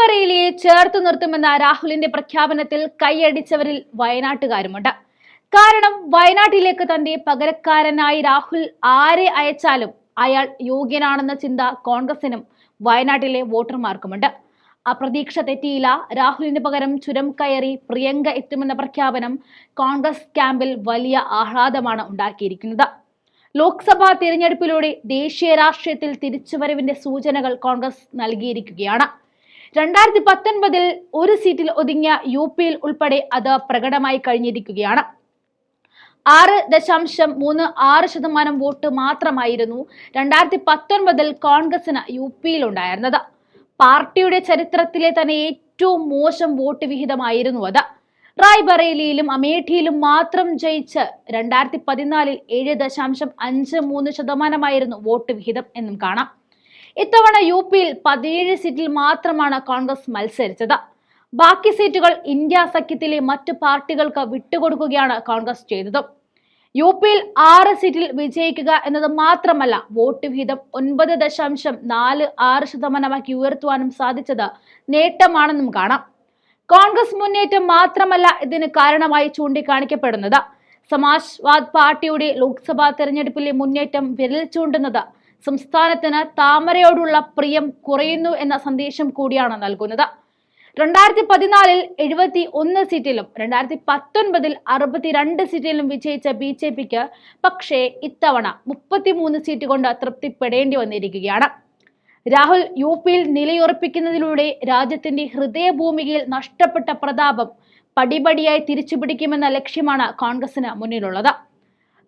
റായ്ബറേലിയെ ചേർത്ത് നിർത്തുമെന്ന രാഹുലിന്റെ പ്രഖ്യാപനത്തിൽ കൈയടിച്ചവരിൽ വയനാട്ടുകാരുമുണ്ട്. കാരണം വയനാട്ടിലേക്ക് തന്റെ പകരക്കാരനായി രാഹുൽ ആരെ അയച്ചാലും അയാൾ യോഗ്യനാണെന്ന ചിന്ത കോൺഗ്രസിനും വയനാട്ടിലെ വോട്ടർമാർക്കുമുണ്ട്. അപ്രതീക്ഷ പ്രതീക്ഷ തെറ്റിയില്ല. രാഹുലിന് പകരം ചുരം കയറി പ്രിയങ്ക എത്തുമെന്ന പ്രഖ്യാപനം കോൺഗ്രസ് ക്യാമ്പിൽ വലിയ ആഹ്ലാദമാണ് ഉണ്ടാക്കിയിരിക്കുന്നത്. ലോക്സഭാ തിരഞ്ഞെടുപ്പിലൂടെ ദേശീയ രാഷ്ട്രീയത്തിൽ തിരിച്ചുവരവിന്റെ സൂചനകൾ കോൺഗ്രസ് നൽകിയിരിക്കുകയാണ്. രണ്ടായിരത്തി പത്തൊൻപതിൽ ഒരു സീറ്റിൽ ഒതുങ്ങിയ യു പിയിൽ ഉൾപ്പെടെ അത് പ്രകടമായി കഴിഞ്ഞിരിക്കുകയാണ്. ആറ് ദശാംശം മൂന്ന് ആറ് ശതമാനം വോട്ട് മാത്രമായിരുന്നു രണ്ടായിരത്തി പത്തൊൻപതിൽ കോൺഗ്രസിന് യു പിയിൽ ഉണ്ടായിരുന്നത്. പാർട്ടിയുടെ ചരിത്രത്തിലെ തന്നെ ഏറ്റവും മോശം വോട്ട് വിഹിതമായിരുന്നു അത്. റായ്ബറേലിയിലും അമേഠിയിലും മാത്രം ജയിച്ച് രണ്ടായിരത്തി പതിനാലിൽ ഏഴ് ദശാംശം അഞ്ച് മൂന്ന് ശതമാനമായിരുന്നു വോട്ട് വിഹിതം എന്നും കാണാം. ഇത്തവണ യു പിയിൽ പതിനേഴ് സീറ്റിൽ മാത്രമാണ് കോൺഗ്രസ് മത്സരിച്ചത്. ബാക്കി സീറ്റുകൾ ഇന്ത്യ സഖ്യത്തിലെ മറ്റു പാർട്ടികൾക്ക് വിട്ടുകൊടുക്കുകയാണ് കോൺഗ്രസ് ചെയ്തത്. യു പിയിൽ ആറ് സീറ്റിൽ വിജയിക്കുക എന്നത് മാത്രമല്ല വോട്ട് വിഹിതം ഒൻപത് ദശാംശം നാല് ആറ് ശതമാനമാക്കി ഉയർത്തുവാനും സാധിച്ചത് നേട്ടമാണെന്നും കാണാം. കോൺഗ്രസ് മുന്നേറ്റം മാത്രമല്ല ഇതിന് കാരണമായി ചൂണ്ടിക്കാണിക്കപ്പെടുന്നത്. സമാജ്വാദ് പാർട്ടിയുടെ ലോക്സഭാ തെരഞ്ഞെടുപ്പിലെ മുന്നേറ്റം വിരൽ ചൂണ്ടുന്നത് സംസ്ഥാനത്തിന് താമരയോടുള്ള പ്രിയം കുറയുന്നു എന്ന സന്ദേശം കൂടിയാണ് നൽകുന്നത്. രണ്ടായിരത്തി പതിനാലിൽ എഴുപത്തി ഒന്ന് സീറ്റിലും രണ്ടായിരത്തി പത്തൊൻപതിൽ അറുപത്തിരണ്ട് സീറ്റിലും വിജയിച്ച ബി ജെ പിക്ക് പക്ഷേ ഇത്തവണ മുപ്പത്തിമൂന്ന് സീറ്റ് കൊണ്ട് തൃപ്തിപ്പെടേണ്ടി വന്നിരിക്കുകയാണ്. രാഹുൽ യു പിയിൽ നിലയുറപ്പിക്കുന്നതിലൂടെ രാജ്യത്തിന്റെ ഹൃദയഭൂമിയിൽ നഷ്ടപ്പെട്ട പ്രതാപം പടിപടിയായി തിരിച്ചുപിടിക്കുമെന്ന ലക്ഷ്യമാണ് കോൺഗ്രസിന് മുന്നിലുള്ളത്.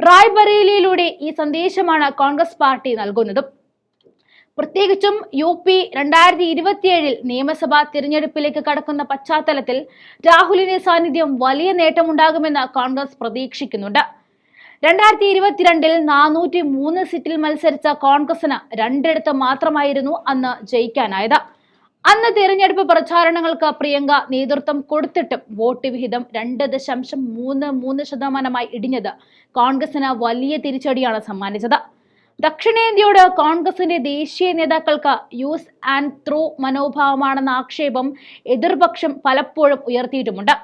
റായ്ബറേലിയിലൂടെ ഈ സന്ദേശമാണ് കോൺഗ്രസ് പാർട്ടി നൽകുന്നതും. പ്രത്യേകിച്ചും യു പി രണ്ടായിരത്തി ഇരുപത്തിയേഴിൽ നിയമസഭാ തിരഞ്ഞെടുപ്പിലേക്ക് കടക്കുന്ന പശ്ചാത്തലത്തിൽ രാഹുലിന്റെ സാന്നിധ്യം വലിയ നേട്ടമുണ്ടാകുമെന്ന് കോൺഗ്രസ് പ്രതീക്ഷിക്കുന്നുണ്ട്. രണ്ടായിരത്തി ഇരുപത്തിരണ്ടിൽ നാനൂറ്റി മൂന്ന് സീറ്റിൽ മത്സരിച്ച കോൺഗ്രസിന് രണ്ടിടത്ത് മാത്രമായിരുന്നു അന്ന് ജയിക്കാനായത്. അന്ന് തിരഞ്ഞെടുപ്പ് പ്രചാരണങ്ങൾക്ക് പ്രിയങ്ക നേതൃത്വം കൊടുത്തിട്ടും വോട്ട് വിഹിതം രണ്ട് ദശാംശം മൂന്ന് മൂന്ന് ശതമാനമായി ഇടിഞ്ഞത്. കോൺഗ്രസിന് വലിയ തിരിച്ചടിയാണ് സമ്മാനിച്ചത്. ദക്ഷിണേന്ത്യയോട് കോൺഗ്രസിന്റെ ദേശീയ നേതാക്കൾക്ക് യൂസ് ആൻഡ് ത്രൂ മനോഭാവമാണെന്ന ആക്ഷേപം എതിർപക്ഷം പലപ്പോഴും ഉയർത്തിയിട്ടുമുണ്ട്.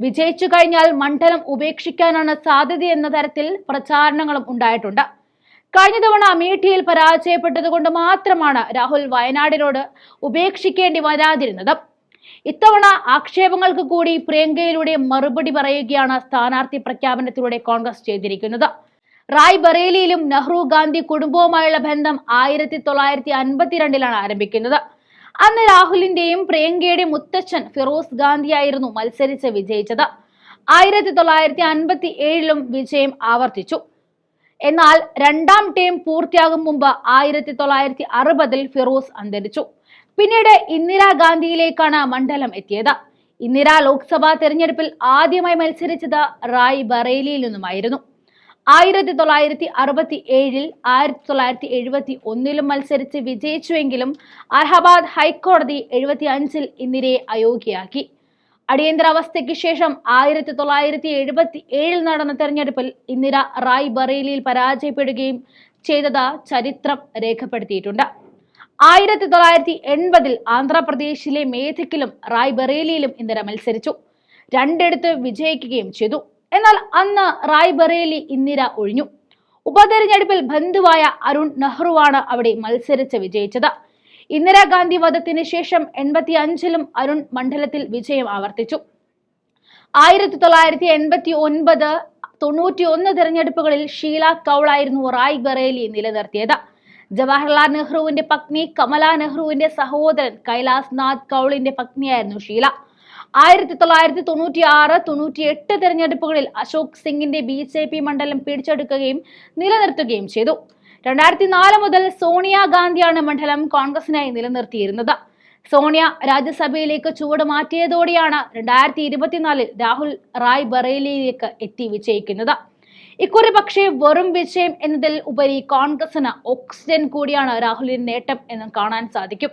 വിജയിച്ചു കഴിഞ്ഞാൽ മണ്ഡലം ഉപേക്ഷിക്കാനാണ് സാധ്യതയെന്ന തരത്തിൽ പ്രചാരണങ്ങളും ഉണ്ടായിട്ടുണ്ട്. കഴിഞ്ഞ തവണ അമേഠിയിൽ പരാജയപ്പെട്ടതുകൊണ്ട് മാത്രമാണ് രാഹുൽ വയനാടിനോട് ഉപേക്ഷിക്കേണ്ടി വരാതിരുന്നത്. ഇത്തവണ ആക്ഷേപങ്ങൾക്ക് കൂടി പ്രിയങ്കയിലൂടെ മറുപടി പറയുകയാണ് സ്ഥാനാർത്ഥി പ്രഖ്യാപനത്തിലൂടെ കോൺഗ്രസ് ചെയ്തിരിക്കുന്നത്. റായ് ബറേലിയിലും നെഹ്റു ഗാന്ധി കുടുംബവുമായുള്ള ബന്ധം ആയിരത്തി തൊള്ളായിരത്തി അൻപത്തിരണ്ടിലാണ് ആരംഭിക്കുന്നത്. അന്ന് രാഹുലിന്റെയും പ്രിയങ്കയുടെയും മുത്തച്ഛൻ ഫിറോസ് ഗാന്ധിയായിരുന്നു മത്സരിച്ച് വിജയിച്ചത്. ആയിരത്തി തൊള്ളായിരത്തി അൻപത്തി ഏഴിലും വിജയം ആവർത്തിച്ചു. എന്നാൽ രണ്ടാം ടേം പൂർത്തിയാകും മുമ്പ് ആയിരത്തി തൊള്ളായിരത്തി അറുപതിൽ ഫിറോസ് അന്തരിച്ചു. പിന്നീട് ഇന്ദിരാഗാന്ധിയിലേക്കാണ് മണ്ഡലം എത്തിയത്. ഇന്ദിര ലോക്സഭാ തെരഞ്ഞെടുപ്പിൽ ആദ്യമായി മത്സരിച്ചത് റായ് ബറേലിയിൽ നിന്നുമായിരുന്നു. ആയിരത്തി തൊള്ളായിരത്തി അറുപത്തി ഏഴിൽ ആയിരത്തി തൊള്ളായിരത്തി എഴുപത്തി ഒന്നിലും മത്സരിച്ച് വിജയിച്ചുവെങ്കിലും അലഹബാദ് ഹൈക്കോടതി എഴുപത്തി അഞ്ചിൽ ഇന്ദിരയെ അയോഗ്യയാക്കി. അടിയന്തരാവസ്ഥയ്ക്ക് ശേഷം ആയിരത്തി തൊള്ളായിരത്തി എഴുപത്തി ഏഴിൽ നടന്ന തെരഞ്ഞെടുപ്പിൽ ഇന്ദിര റായ് ബറേലിയിൽ പരാജയപ്പെടുകയും ചെയ്തത് ചരിത്രം രേഖപ്പെടുത്തിയിട്ടുണ്ട്. ആയിരത്തി തൊള്ളായിരത്തി എൺപതിൽ ആന്ധ്രാപ്രദേശിലെ മേധക്കിലും റായ് ബറേലിയിലും ഇന്ദിര മത്സരിച്ചു. രണ്ടിടത്ത് വിജയിക്കുകയും ചെയ്തു. എന്നാൽ അന്ന് റായ് ബറേലി ഇന്ദിര ഒഴിഞ്ഞു. ഉപതെരഞ്ഞെടുപ്പിൽ ബന്ധുവായ അരുൺ നെഹ്റുവാണ് അവിടെ മത്സരിച്ച് വിജയിച്ചത്. ഇന്ദിരാഗാന്ധി വധത്തിന് ശേഷം എൺപത്തി അഞ്ചിലും അരുൺ മണ്ഡലത്തിൽ വിജയം ആവർത്തിച്ചു. ആയിരത്തി തൊള്ളായിരത്തി എൺപത്തി ഒൻപത് തൊണ്ണൂറ്റി ഒന്ന് തെരഞ്ഞെടുപ്പുകളിൽ ഷീല കൗളായിരുന്നു റായ് ബറേലി നിലനിർത്തിയത്. ജവഹർലാൽ നെഹ്റുവിന്റെ പത്നി കമല നെഹ്റുവിന്റെ സഹോദരൻ കൈലാസ് നാഥ് കൗളിന്റെ പത്നിയായിരുന്നു ഷീല. ആയിരത്തി തൊള്ളായിരത്തി തൊണ്ണൂറ്റി ആറ് തൊണ്ണൂറ്റി എട്ട് തെരഞ്ഞെടുപ്പുകളിൽ അശോക് സിംഗിന്റെ ബി ജെ പി മണ്ഡലം പിടിച്ചെടുക്കുകയും നിലനിർത്തുകയും ചെയ്തു. രണ്ടായിരത്തി നാല് മുതൽ സോണിയ ഗാന്ധിയാണ് മണ്ഡലം കോൺഗ്രസിനായി നിലനിർത്തിയിരുന്നത്. സോണിയ രാജ്യസഭയിലേക്ക് ചുവട് മാറ്റിയതോടെയാണ് രണ്ടായിരത്തി ഇരുപത്തിനാലിൽ രാഹുൽ റായ് ബറേലിയിലേക്ക് എത്തി വിജയിക്കുന്നത്. ഇക്കുറി പക്ഷേ വെറും വിജയം എന്നതിൽ ഉപരി കോൺഗ്രസിന് ഓക്സിജൻ കൂടിയാണ് രാഹുലിന്റെ നേട്ടം എന്ന് കാണാൻ സാധിക്കും.